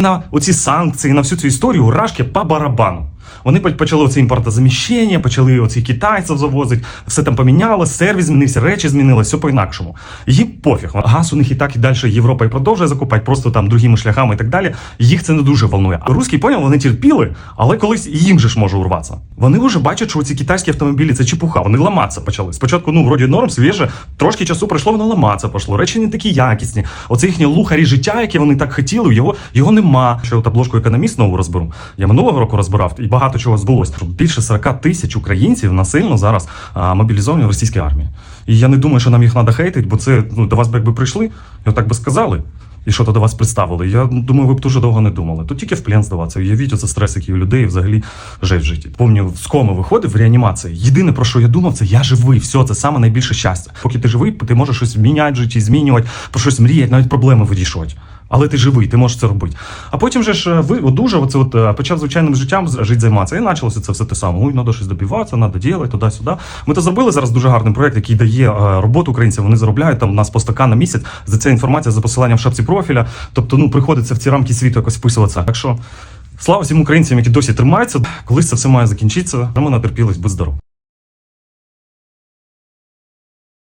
на оці санкції, на всю цю історію рашки по барабану. Вони почали оце імпортозаміщення, почали оці китайців завозити, все там помінялося, сервіс змінився, речі змінилися, все по-інакшому. Їм пофіг. Газ у них і так і далі Європа і продовжує закупати, просто там другими шляхами і так далі. Їх це не дуже волнує. А Руські поняв, вони терпіли, але колись їм же ж може урватися. Вони вже бачать, що ці китайські автомобілі це чепуха, вони ламатися почали. Спочатку, ну, вроді норм, свіже, трошки часу пройшло, воно ламатися пошло. Речі не такі якісні. Оце їхні лухарі життя, яке вони так хотіли, його, його нема. Ще от обложку економіст нову розберу. Я минулого року розбирав і багато чого збулося. Більше 40 тисяч українців насильно зараз мобілізовані в російській армії. І я не думаю, що нам їх треба хейтити, бо це ну, до вас би якби прийшли, і отак би сказали. І що то до вас представили. Я думаю, ви б дуже довго не думали. Тут тільки в плен здаватися. Уявіть, оце стрес, який у людей взагалі жесть в житті. Помню, з коми виходив в реанімації. Єдине про що я думав, це я живий. Все, це саме найбільше щастя. Поки ти живий, ти можеш щось міняти в житті, змінювати, про щось мріяти, навіть проблеми вирішувати. Але ти живий, ти можеш це робити. А потім же ж е, ви одужав, оце от е, почав звичайним життям жити займатися. І почалося це все те саме. Ой, треба щось добиватися, треба робити, туди-сюди. Ми то зробили зараз дуже гарний проект, який дає е, роботу українцям. Вони заробляють там у нас по стакан на місяць. За це інформація за посиланням в шапці профіля. Тобто, ну приходиться в ці рамки світу якось вписуватися. Так що слава всім українцям, які досі тримаються. Колись це все має закінчитися. Ми натерпілись, будь здоров.